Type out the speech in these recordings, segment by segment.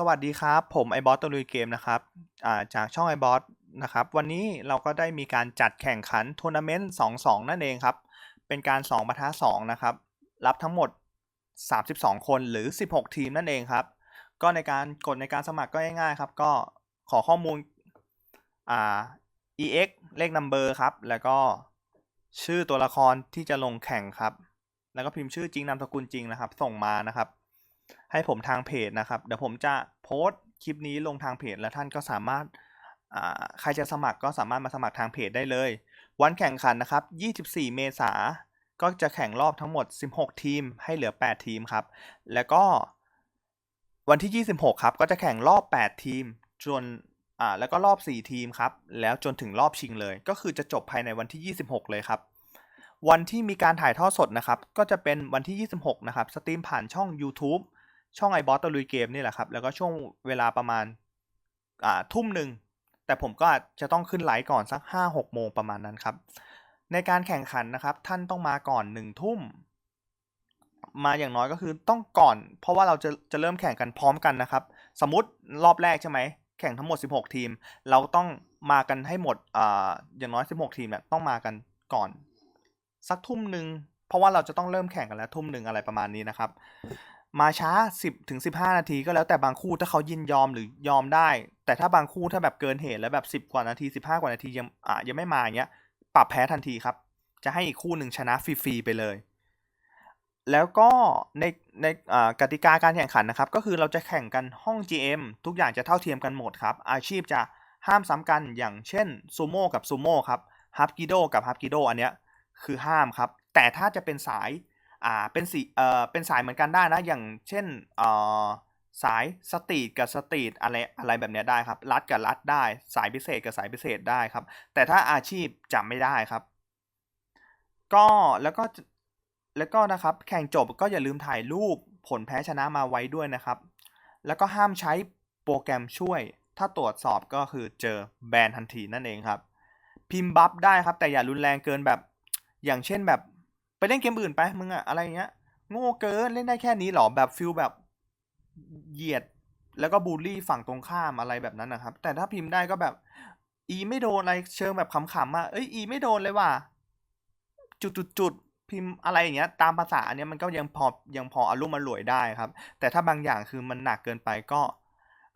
สวัสดีครับ ผมไอบอสตะลุยเกมนะครับาจากช่องไอบอสนะครับ วันนี้เราก็ได้มีการจัดแข่งขันทัวร์นาเมนต์2-2 นั่นเองครับ เป็นการ2ปะทะ2นะครับ รับทั้งหมด 32 คนหรือ 16 ทีมนั่นเองครับ ก็ในการกดในการสมัครก็ง่ายๆครับ ก็ขอข้อมูลอ่า ex เลข number ครับ แล้วก็ชื่อตัวละครที่จะลงแข่งครับ แล้วก็พิมพ์ชื่อจริงนามสกุลจริงนะครับ ส่งมานะครับ ให้ผมทางเพจนะครับ เดี๋ยวผมจะโพสต์คลิปนี้ลงทางเพจ แล้วท่านก็สามารถาใครจะสมัครก็สามารถมาสมัครทางเพจได้เลย วันแข่งขันนะครับ 24 เมษาก็จะแข่งรอบทั้งหมด 16 ทีม ให้เหลือ 8 ทีมครับ แล้วก็วันที่ 26 ครับ ก็จะแข่งรอบ 8 ทีมจนอ่าแล้วก็รอบ 4 ทีมครับ แล้วจนถึงรอบชิงเลย ก็คือจะจบภายในวันที่ 26 เลยครับ วันที่มีการถ่ายทอดสดนะครับ ก็จะเป็นวันที่ 26 นะครับ สตรีมผ่านช่อง YouTube ช่องไอบอสตะลุยเกมนี่แหละครับ แล้วก็ช่วงเวลาประมาณอ่าทุ่มหนึ่ง แต่ผมก็อาจจะต้องขึ้นไลฟ์ก่อนสัก 5-6 โมงประมาณนั้นครับ ในการแข่งขันนะครับ ท่านต้องมาก่อน1ทุ่ม มาอย่างน้อยก็คือต้องก่อน เพราะว่าเราจะจะเริ่มแข่งกันพร้อมกันนะครับ สมมติรอบแรกใช่ไหม แข่งทั้งหมด 16 ทีม เราต้องมากันให้หมดอ่าอย่างน้อย 16 ทีมเนี่ยต้องมากันก่อนสักทุ่มหนึ่งเพราะว่าเราจะต้องเริ่มแข่งกันแล้วทุ่มหนึ่งอะไรประมาณนี้นะครับ มาช้า 10ถึง15 นาทีก็แล้วแต่บางคู่ถ้าเขายินยอมหรือยอมได้ แต่ถ้าบางคู่ถ้าแบบเกินเหตุแล้วแบบ 10 กว่านาที 15 กว่านาทียังอ่ายังไม่มาอย่างเงี้ยปรับแพ้ทันทีครับ จะให้อีกคู่หนึ่งชนะฟรีๆไปเลย แล้วก็ในในกติกาการแข่งขันนะครับ ก็คือเราจะแข่งกันห้อง GM ทุกอย่างจะเท่าเทียมกันหมดครับ อาชีพจะห้ามซ้ำกันอย่างเช่นซูโม่กับซูโม่ครับฮับกิโดกับฮับกิโดอันเนี้ยคือห้ามครับ แต่ถ้าจะเป็นสาย อ่าเป็นสีเอ่อเป็นสายเหมือนกันได้นะ อย่างเช่นเอ่อสายสตรีทกับสตรีทอะไรอะไรแบบเนี้ยได้ครับรัดกับรัดได้ สายพิเศษกับสายพิเศษได้ครับ แต่ถ้าอาชีพจะไม่ได้ครับ ก็แล้วก็แล้วก็นะครับ แข่งจบก็อย่าลืมถ่ายรูปผลแพ้ชนะมาไว้ด้วยนะครับ แล้วก็ห้ามใช้โปรแกรมช่วย ถ้าตรวจสอบก็คือเจอแบนทันทีนั่นเองครับ พิมพ์บัฟได้ครับ แต่อย่ารุนแรงเกินแบบ อย่างเช่นแบบ ไปเล่นเกมอื่นไปมึงอะอะไรเงี้ย โง่เกินเล่นได้แค่นี้หรอแบบฟิลแบบเหยียดแล้วก็บูลลี่ฝั่งตรงข้ามอะไรแบบนั้นนะครับ แต่ถ้าพิมพ์ได้ก็แบบ อีไม่โดนอะไรเชิงแบบขำๆอะเอ้ยอีไม่โดนเลยว่ะจุดจุดจุดพิมพ์อะไรอย่างเงี้ย ตามภาษาอันเนี้ยมันก็ยังพอยังพออารมณ์มารวยได้ครับ แต่ถ้าบางอย่างคือมันหนักเกินไปก็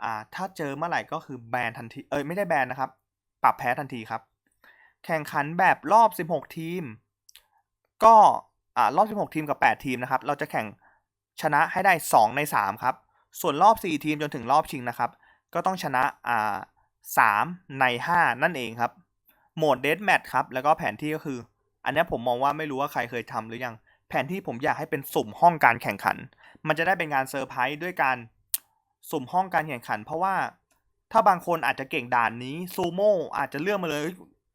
อ่า ถ้าเจอเมื่อไหร่ก็คือแบนทันทีเอ้ยไม่ได้แบนนะครับ ปรับแพ้ทันทีครับ แข่งขันแบบรอบ 16 ทีม ก็อ่ารอบ 16 ทีมกับ 8 ทีมนะครับ เราจะแข่งชนะให้ได้ 2 ใน 3 ครับ ส่วนรอบ 4 ทีมจนถึงรอบชิงนะครับ ก็ต้องชนะอ่า3ใน 5 นั่นเองครับ โหมดเด a แมทครับ แล้วก็แผนที่ก็คือ อันนี้ผมมองว่าไม่รู้ว่าใครเคยทำหรือยัง แผนที่ผมอยากให้เป็นสุ่มห้องการแข่งขัน มันจะได้เป็นงานเซอร์ไพรส์ด้วยการสุ่มห้องการแข่งขัน เพราะว่าถ้าบางคนอาจจะเก่งด่านนี้ซูโม่อาจจะเลือกมาเลย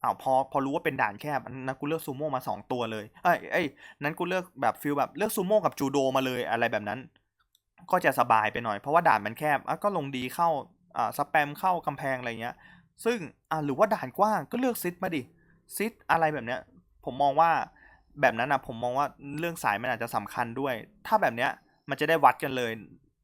อ้าวพอพอรู้ว่าเป็นด่านแคบนั้นกูเลือกซูโม่มาสองตัวเลยเอ้ยเอ้ยนั้นกูเลือกแบบฟิลแบบเลือกซูโม่กับจูโดมาเลยอะไรแบบนั้น ก็จะสบายไปหน่อย เพราะว่าด่านมันแคบอะก็ลงดีเข้าอ่าสแปมเข้ากำแพงอะไรเงี้ย ซึ่งอ่าหรือว่าด่านกว้างก็เลือกซิดมาดิซิดอะไรแบบเนี้ย ผมมองว่าแบบนั้นอะผมมองว่าเรื่องสายมันอาจจะสำคัญด้วย ถ้าแบบเนี้ยมันจะได้วัดกันเลย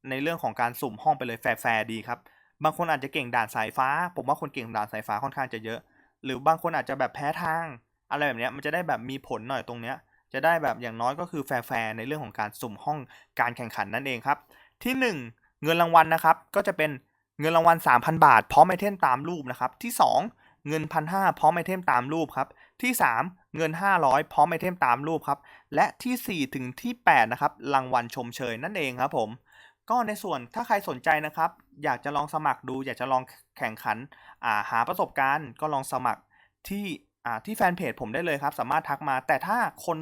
ในเรื่องของการสุ่มห้องไปเลยแฟร์ดีครับ บางคนอาจจะเก่งด่านสายฟ้า ผมว่าคนเก่งด่านสายฟ้าค่อนข้างจะเยอะ หรือบางคนอาจจะแบบแพ้ทาง อะไรแบบเนี้ยมันจะได้แบบมีผลหน่อยตรงเนี้ยจะได้แบบอย่างน้อยก็คือแฟร์ในเรื่องของการสุ่มห้องการแข่งขันนั่นเองครับ ที่ 1 เงินรางวัลนะครับ ก็จะเป็นเงินรางวัล 3,000 บาท พร้อมไอเทมตามรูปนะครับ ที่ 2 เงิน 1,500 พร้อมไอเทมตามรูปครับ ที่ 3 เงิน 500 พร้อมไอเทมตามรูปครับ และที่ 4 ถึงที่ 8 นะครับ รางวัลชมเชยนั่นเองครับผม ก็ในส่วนถ้าใครสนใจนะครับ อยากจะลองสมัครดู อยากจะลองแข่งขันาหาประสบการณ์ก็ลองสมัครที่ที่แฟนเพจผมได้เลยครับ สามารถทักมา แต่ถ้าคน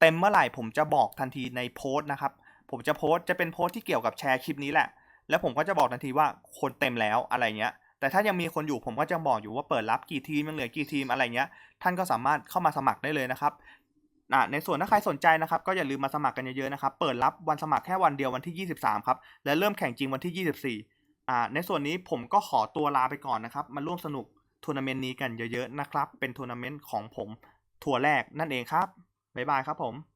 เต็มเมื่อไหร่ผมจะบอกทันทีในโพสต์นะครับ ผมจะโพสต์จะเป็นโพสต์ที่เกี่ยวกับแชร์คลิปนี้แหละ แล้วผมก็จะบอกทันทีว่าคนเต็มแล้วอะไรเงี้ย แต่ถ้ายังมีคนอยู่ผมก็จะบอกอยู่ว่าเปิดรับกี่ทีมยังเหลือกี่ทีมอะไรเงี้ย ท่านก็สามารถเข้ามาสมัครได้เลยนะครับ ในส่วนถ้าใครสนใจนะครับก็อย่าลืมมาสมัครกันเยอะๆนะครับ เปิดรับวันสมัครแค่วันเดียววันที่ 23 ครับ และเริ่มแข่งจริงวันที่ 24อ่าในส่วนนี้ผมก็ขอตัวลาไปก่อนนะครับ มาร่วมสนุกทัวร์นาเมนต์นี้กันเยอะๆนะครับ เป็นทัวร์นาเมนต์ของผมทัวร์แรกนั่นเองครับ บ๊ายบายครับผม